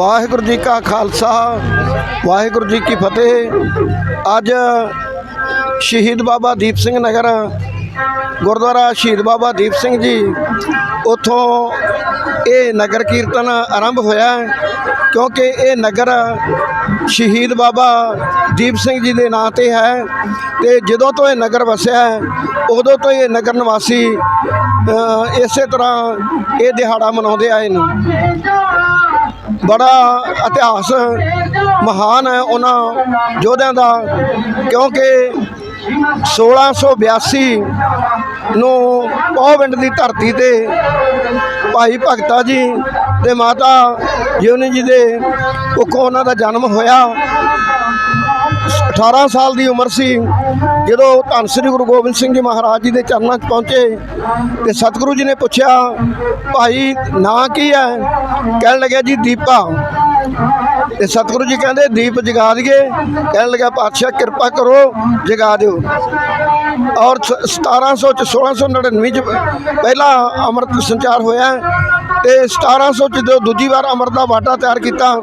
ਵਾਹਿਗੁਰੂ ਜੀ ਕਾ ਖਾਲਸਾ ਵਾਹਿਗੁਰੂ ਜੀ ਕੀ ਫਤਿਹ। ਅੱਜ ਸ਼ਹੀਦ ਬਾਬਾ ਦੀਪ ਸਿੰਘ ਨਗਰ ਗੁਰਦੁਆਰਾ ਸ਼ਹੀਦ ਬਾਬਾ ਦੀਪ ਸਿੰਘ ਜੀ ਉਥੋਂ ਇਹ ਨਗਰ ਕੀਰਤਨ ਆਰੰਭ ਹੋਇਆ ਕਿਉਂਕਿ ਇਹ ਨਗਰ ਸ਼ਹੀਦ ਬਾਬਾ ਦੀਪ ਸਿੰਘ ਜੀ ਦੇ ਨਾਂ ਤੇ ਹੈ ਤੇ ਜਦੋਂ ਤੋਂ ਇਹ ਨਗਰ ਵਸਿਆ ਹੈ, ਉਦੋਂ ਤੋਂ ਇਹ ਨਗਰ ਨਿਵਾਸੀ ਇਸੇ ਤਰ੍ਹਾਂ ਇਹ ਦਿਹਾੜਾ ਮਨਾਉਂਦੇ ਆਏ ਨੇ। ਬੜਾ ਇਤਿਹਾਸ ਮਹਾਨ ਹੈ ਉਹਨਾਂ ਯੋਧਿਆਂ ਦਾ, ਕਿਉਂਕਿ 1682 ਨੂੰ ਪੌਵਿੰਡ ਦੀ ਧਰਤੀ ਤੇ ਭਾਈ ਭਗਤਾ ਜੀ ਤੇ ਮਾਤਾ ਜਿਉਨੀ ਜੀ ਦੇ ਕੁੱਖੋਂ ਉਹਨਾਂ ਦਾ ਜਨਮ ਹੋਇਆ। 18 ਸਾਲ ਦੀ ਉਮਰ ਸੀ। ਜਦੋਂ ਧੰਨ ਸ੍ਰੀ ਗੁਰੂ ਗੋਬਿੰਦ ਸਿੰਘ ਜੀ ਮਹਾਰਾਜ ਜੀ ਦੇ ਚਰਨਾਂ 'ਚ ਪਹੁੰਚੇ ਤੇ ਸਤਿਗੁਰੂ ਜੀ ਨੇ ਪੁੱਛਿਆ, ਭਾਈ, ਨਾਂ ਕੀ ਹੈ? ਕਹਿਣ ਲੱਗਿਆ ਜੀ, ਦੀਪਾ। ਤੇ ਸਤਿਗੁਰੂ ਜੀ ਕਹਿੰਦੇ, ਦੀਪ ਜਗਾ ਦਈਏ ਕਹਿਣ ਲੱਗਾ ਪਾਤਸ਼ਾਹ, ਕਿਰਪਾ ਕਰੋ, ਜਗਾ ਦਿਓ। ਔਰ ਸ- 1700 ਚ 1699 ਚ ਪਹਿਲਾ ਅੰਮ੍ਰਿਤ ਸੰਚਾਰ ਹੋਇਆ ਤੇ 1700 ਚ ਜਦੋਂ ਦੂਜੀ ਵਾਰ ਅੰਮ੍ਰਿਤ ਦਾ ਬਾਟਾ ਤਿਆਰ ਕੀਤਾ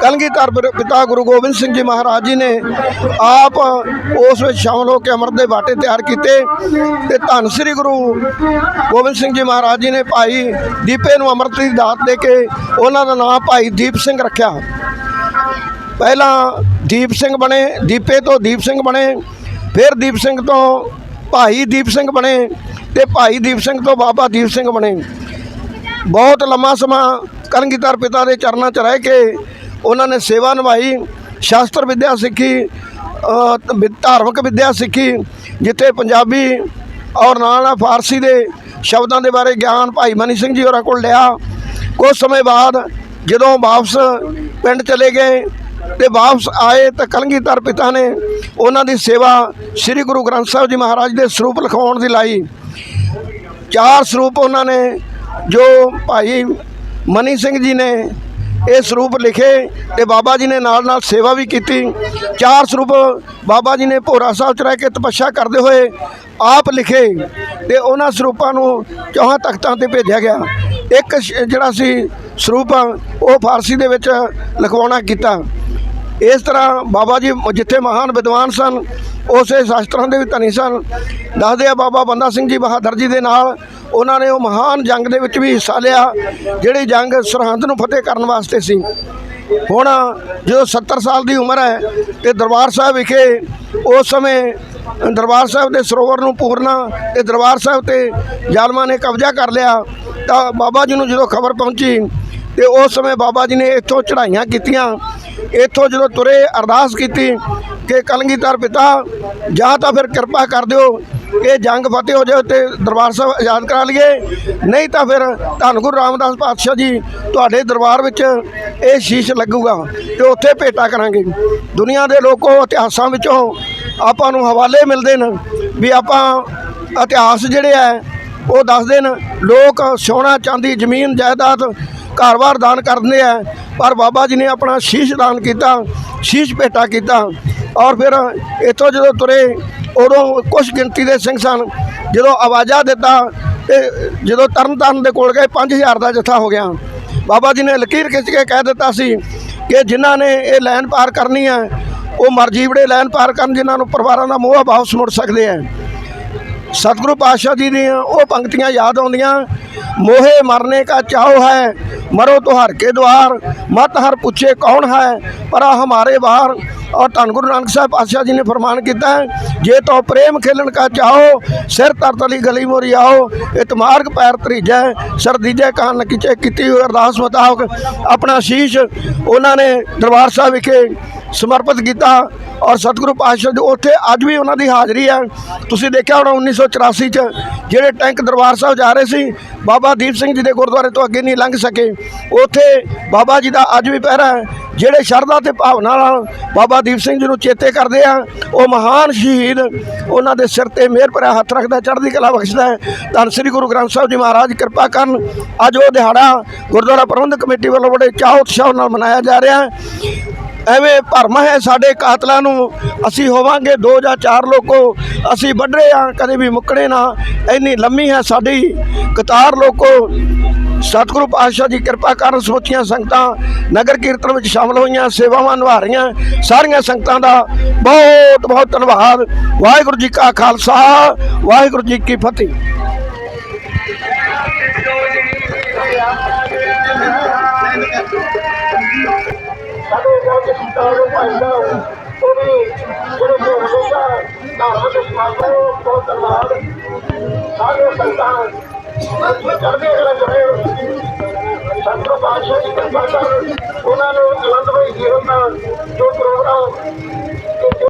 ਕਲਗੀਧਰ ਪਿਤਾ ਗੁਰੂ ਗੋਬਿੰਦ ਸਿੰਘ ਜੀ ਮਹਾਰਾਜ ਜੀ ਨੇ ਆਪ ਉਸ ਵਿੱਚ ਸ਼ਾਮਲ ਹੋ ਕੇ ਅੰਮ੍ਰਿਤ ਦੇ ਬਾਟੇ ਤਿਆਰ ਕੀਤੇ ਤੇ ਧੰਨ ਸ੍ਰੀ ਗੁਰੂ ਗੋਬਿੰਦ ਸਿੰਘ ਜੀ ਮਹਾਰਾਜ ਜੀ ਨੇ ਭਾਈ ਦੀਪੇ ਨੂੰ ਅੰਮ੍ਰਿਤ ਦੀ ਦਾਤ ਦੇ ਕੇ ਉਹਨਾਂ ਦਾ ਨਾਮ ਭਾਈ ਦੀਪ ਸਿੰਘ ਰੱਖਿਆ। ਪਹਿਲਾਂ ਦੀਪ ਸਿੰਘ ਬਣੇ, ਦੀਪੇ ਤੋਂ ਦੀਪ ਸਿੰਘ ਬਣੇ ਫਿਰ ਦੀਪ ਸਿੰਘ ਤੋਂ ਭਾਈ ਦੀਪ ਸਿੰਘ ਬਣੇ ਤੇ ਭਾਈ ਦੀਪ ਸਿੰਘ ਤੋਂ ਬਾਬਾ ਦੀਪ ਸਿੰਘ ਬਣੇ। ਬਹੁਤ ਲੰਮਾ ਸਮਾਂ ਕਲਗੀਧਰ ਪਿਤਾ ਦੇ ਚਰਨਾਂ 'ਚ ਰਹਿ ਕੇ ਉਹਨਾਂ ਨੇ ਸੇਵਾ ਨਿਭਾਈ, ਸ਼ਾਸਤਰ ਵਿੱਦਿਆ ਸਿੱਖੀ ਵਿ- ਧਾਰਮਿਕ ਵਿੱਦਿਆ ਸਿੱਖੀ, ਜਿੱਥੇ ਪੰਜਾਬੀ ਔਰ ਨਾਲ ਨਾਲ ਫਾਰਸੀ ਦੇ ਸ਼ਬਦਾਂ ਦੇ ਬਾਰੇ ਗਿਆਨ ਭਾਈ ਮਨੀ ਸਿੰਘ ਜੀ ਹੋਰਾਂ ਕੋਲ ਲਿਆ। ਕੁਝ ਸਮੇਂ ਬਾਅਦ ਜਦੋਂ ਵਾਪਸ ਪਿੰਡ ਚਲੇ ਗਏ ਤੇ ਵਾਪਸ ਆਏ ਤਾਂ ਕਲਗੀਧਰ ਪਿਤਾ ਨੇ ਉਹਨਾਂ ਦੀ ਸੇਵਾ ਸ੍ਰੀ ਗੁਰੂ ਗ੍ਰੰਥ ਸਾਹਿਬ ਜੀ ਮਹਾਰਾਜ ਦੇ ਸਰੂਪ ਲਿਖਾਉਣ ਦੀ ਲਾਈ। ਚਾਰ ਸਰੂਪ ਉਹਨਾਂ ਨੇ, ਜੋ ਭਾਈ ਮਨੀ ਸਿੰਘ ਜੀ ਨੇ ਇਹ ਸਰੂਪ ਲਿਖੇ ਤੇ ਬਾਬਾ ਜੀ ਨੇ ਨਾਲ ਨਾਲ ਸੇਵਾ ਵੀ ਕੀਤੀ। ਚਾਰ ਸਰੂਪ ਬਾਬਾ ਜੀ ਨੇ ਭੋਰਾ ਸਾਹਿਬ ਚ ਰਹਿ ਕੇ ਤਪੱਸਿਆ ਕਰਦੇ ਹੋਏ ਆਪ ਲਿਖੇ ਤੇ ਉਹਨਾਂ ਸਰੂਪਾਂ ਨੂੰ ਚੌਹਾਂ ਤਖਤਾਂ ਤੇ ਭੇਜਿਆ ਗਿਆ। ਇੱਕ ਜਿਹੜਾ ਸੀ ਸਰੂਪ ਉਹ ਫਾਰਸੀ ਦੇ ਵਿੱਚ ਲਿਖਵਾਉਣਾ ਕੀਤਾ। ਇਸ ਤਰ੍ਹਾਂ ਬਾਬਾ ਜੀ ਜਿੱਥੇ ਮਹਾਨ ਵਿਦਵਾਨ ਸਨ, ਉਸੇ ਸ਼ਾਸਤਰਾਂ ਦੇ ਵੀ ਧਨੀ ਸਨ। ਦੱਸਦੇ ਆ ਬਾਬਾ ਬੰਦਾ ਸਿੰਘ ਜੀ ਬਹਾਦਰ ਜੀ ਦੇ ਨਾਲ, ਉਹਨਾਂ ਨੇ ਉਹ ਮਹਾਨ ਜੰਗ ਦੇ ਵਿੱਚ ਵੀ ਹਿੱਸਾ ਲਿਆ, ਜਿਹੜੀ ਜੰਗ ਸਰਹੰਦ ਨੂੰ ਫਤਿਹ ਕਰਨ ਵਾਸਤੇ ਸੀ। ਹੁਣ ਜਦੋਂ 70 ਸਾਲ ਦੀ ਉਮਰ ਹੈ ਤੇ ਦਰਬਾਰ ਸਾਹਿਬ ਵਿਖੇ ਉਸ ਸਮੇਂ ਦਰਬਾਰ ਸਾਹਿਬ ਦੇ ਸਰੋਵਰ ਨੂੰ ਪੂਰਨਾ, ਤੇ ਦਰਬਾਰ ਸਾਹਿਬ ਤੇ ਜ਼ਾਲਮਾਂ ਨੇ ਕਬਜ਼ਾ ਕਰ ਲਿਆ, ਤਾਂ ਬਾਬਾ ਜੀ ਨੂੰ ਜਦੋਂ ਖਬਰ ਪਹੁੰਚੀ, ਤੇ ਉਸ ਸਮੇਂ ਬਾਬਾ ਜੀ ਨੇ ਇੱਥੋਂ ਚੜ੍ਹਾਈਆਂ ਕੀਤੀਆਂ ਇੱਥੋਂ ਜਦੋਂ ਤੁਰੇ ਅਰਦਾਸ ਕੀਤੀ ਕਿ ਕਲਗੀਧਰ ਪਿਤਾ, ਜਾਂ ਤਾਂ ਫਿਰ ਕਿਰਪਾ ਕਰ ਦਿਓ ਇਹ ਜੰਗ ਫਤਿਹ ਹੋ ਜਾਏ ਤੇ ਦਰਬਾਰ ਸਾਹਿਬ ਆਜ਼ਾਦ ਕਰਾ ਲਈਏ। ਨਹੀਂ ਤਾਂ ਫਿਰ ਧੰਨ ਗੁਰੂ ਰਾਮਦਾਸ ਪਾਤਸ਼ਾਹ ਜੀ ਤੁਹਾਡੇ ਦਰਬਾਰ ਵਿੱਚ ਇਹ ਸ਼ੀਸ਼ ਲੱਗੂਗਾ ਤੇ ਉੱਥੇ ਭੇਟਾ ਕਰਾਂਗੇ। ਦੁਨੀਆ ਦੇ ਲੋਕੋ ਇਤਿਹਾਸਾਂ ਵਿੱਚੋਂ ਆਪਾਂ ਨੂੰ ਹਵਾਲੇ ਮਿਲਦੇ ਨੇ ਵੀ ਆਪਾਂ ਇਤਿਹਾਸ ਜਿਹੜੇ ਆ, ਉਹ ਦੱਸਦੇ ਨੇ। ਲੋਕ ਸੋਨਾ, ਚਾਂਦੀ, ਜ਼ਮੀਨ, ਜਾਇਦਾਦ ਘਰ-ਬਾਰ ਦਾਨ ਕਰਦੇ ਆ। ਪਰ ਬਾਬਾ ਜੀ ਨੇ ਆਪਣਾ ਸ਼ੀਸ਼ ਦਾਨ ਕੀਤਾ, ਸ਼ੀਸ਼ ਭੇਟਾ ਕੀਤਾ ਔਰ ਫਿਰ ਇੱਥੋਂ ਜਦੋਂ ਤੁਰੇ, ਉਦੋਂ ਕੁਝ ਗਿਣਤੀ ਦੇ ਸਿੰਘ ਸਨ, ਜਦੋਂ ਆਵਾਜ਼ਾਂ ਦਿੱਤਾ ਤੇ ਜਦੋਂ ਤਰਨਤਾਰਨ ਦੇ ਕੋਲ ਗਏ 5000 ਦਾ ਜਥਾ ਹੋ ਗਿਆ। ਬਾਬਾ ਜੀ ਨੇ ਲਕੀਰ ਖਿੱਚ ਕੇ ਕਹਿ ਦਿੱਤਾ ਸੀ ਕਿ ਜਿਨ੍ਹਾਂ ਨੇ ਇਹ ਲਾਈਨ ਪਾਰ ਕਰਨੀ ਹੈ, ਉਹ ਮਰਜੀਵੜੇ ਲਾਈਨ ਪਾਰ ਕਰਨ ਜਿਨ੍ਹਾਂ ਨੂੰ ਪਰਿਵਾਰਾਂ ਦਾ ਮੋਹ ਵਾਪਸ ਮੁੜ ਸਕਦੇ ਆ ਸਤਿਗੁਰੂ ਪਾਤਸ਼ਾਹ ਜੀ ਦੀਆਂ ਉਹ ਪੰਕਤੀਆਂ ਯਾਦ ਆਉਂਦੀਆਂ। ਮੋਹੇ ਮਰਨੇ ਕਾ ਚਾਹੋ ਹੈ, ਮਰੋ ਤੋ ਹਰ ਕੇ ਦਵਾਰ ਮਤ ਹਰ ਪੁੱਛੇ ਕੌਣ ਹੈ, ਪਰ ਹਮਾਰੇ ਬਾਹਰ। ਔਰ ਧੰਨ ਗੁਰੂ ਨਾਨਕ ਸਾਹਿਬ ਆਸ਼ਾ ਜੀ ਨੇ ਫਰਮਾਨ ਕੀਤਾ ਹੈ, ਜੇ ਤੋ ਪ੍ਰੇਮ ਖੇਲਣ ਕਾ ਚਾਹੋ, ਸਿਰ ਤਰਤਲੀ ਗਲੀ ਮੋਰੀ ਆਓ ਇਤਮਾਰਗ ਪੈਰ ਤਰੀਜੈ ਸਰ ਦੀਜੈ ਕਾਨ ਲਕੀਚੇ ਕੀਤੀ ਹੋਈ ਅਰਦਾਸ ਮੁਤਾਬਕ ਆਪਣਾ ਸ਼ੀਸ਼ ਉਹਨਾਂ ਨੇ ਦਰਬਾਰ ਸਾਹਿਬ ਵਿਖੇ ਸਮਰਪਿਤ ਕੀਤਾ ਔਰ ਸਤਿਗੁਰੂ ਪਾਤਸ਼ਾਹ ਜੀ, ਉੱਥੇ ਅੱਜ ਵੀ ਉਹਨਾਂ ਦੀ ਹਾਜ਼ਰੀ ਹੈ। ਤੁਸੀਂ ਦੇਖਿਆ ਹੋਣਾ 1984 ਚ ਜਿਹੜੇ ਟੈਂਕ ਦਰਬਾਰ ਸਾਹਿਬ ਜਾ ਰਹੇ ਸੀ, ਬਾਬਾ ਦੀਪ ਸਿੰਘ ਜੀ ਦੇ ਗੁਰਦੁਆਰੇ ਤੋਂ ਅੱਗੇ ਨਹੀਂ ਲੰਘ ਸਕੇ। ਉੱਥੇ ਬਾਬਾ ਜੀ ਦਾ ਅੱਜ ਵੀ ਪਹਿਰਾ ਹੈ। ਜਿਹੜੇ ਸ਼ਰਧਾ ਤੇ ਭਾਵਨਾ ਨਾਲ ਬਾਬਾ ਦੀਪ ਸਿੰਘ ਜੀ ਨੂੰ ਚੇਤੇ ਕਰਦੇ ਆ, ਉਹ ਮਹਾਨ ਸ਼ਹੀਦ, ਉਹਨਾਂ ਦੇ ਸਿਰ ਤੇ ਮਿਹਰ ਭਰਿਆ ਹੱਥ ਰੱਖਦਾ, ਚੜ੍ਹਦੀ ਕਲਾ ਬਖਸ਼ਦਾ ਹੈ। ਧੰਨ ਸ੍ਰੀ ਗੁਰੂ ਗ੍ਰੰਥ ਸਾਹਿਬ ਜੀ ਮਹਾਰਾਜ, ਕਿਰਪਾ ਕਰਨ ਅੱਜ ਉਹ ਦਿਹਾੜਾ ਗੁਰਦੁਆਰਾ ਪ੍ਰਬੰਧਕ ਕਮੇਟੀ ਵੱਲੋਂ ਬੜੇ ਚਾਅ ਉਤਸ਼ਾਹ ਨਾਲ ਮਨਾਇਆ ਜਾ ਰਿਹਾ ਹੈ। ਐਵੇਂ ਭਰਮ ਹੈ ਸਾਡੇ ਕਾਤਲਾਂ ਨੂੰ, ਅਸੀਂ ਹੋਵਾਂਗੇ ਦੋ ਜਾਂ ਚਾਰ ਲੋਕੋ, ਅਸੀਂ ਵੱਢਰੇ ਆ ਕਦੇ ਵੀ ਮੁੱਕਣੇ ਨਾ। ਇੰਨੀ ਲੰਮੀ ਹੈ ਸਾਡੀ ਕਤਾਰ ਲੋਕੋ ਸਤਿਗੁਰੂ ਪਾਤਸ਼ਾਹ ਦੀ ਕਿਰਪਾ ਕਾਰਨ ਸਮੁੱਚੀਆਂ ਸੰਗਤਾਂ, ਨਗਰ ਕੀਰਤਨ ਵਿੱਚ ਸ਼ਾਮਲ ਹੋਈਆਂ, ਸੇਵਾਵਾਂ ਨਿਭਾ ਰਹੀਆਂ, ਸਾਰੀਆਂ ਸੰਗਤਾਂ ਦਾ ਬਹੁਤ ਬਹੁਤ ਧੰਨਵਾਦ। ਵਾਹਿਗੁਰੂ ਜੀ ਕਾ ਖਾਲਸਾ, ਵਾਹਿਗੁਰੂ ਜੀ ਕੀ ਫਤਿਹ। ਧੰਨਵਾਦ। ਸਾਰੇ ਸੰਤਾਂ ਅਸੀਂ ਕਰਦੇ ਰਹੇ ਜੁੜੇ ਸੰਤੋ ਬਾਦਸ਼ਾਹ ਦੀ ਕਿਰਪਾ ਕਰ ਉਹਨਾਂ ਨੂੰ ਆਨੰਦਮਈ ਜੀਵਨ ਦਾ ਜੋ ਪ੍ਰੋਗਰਾਮ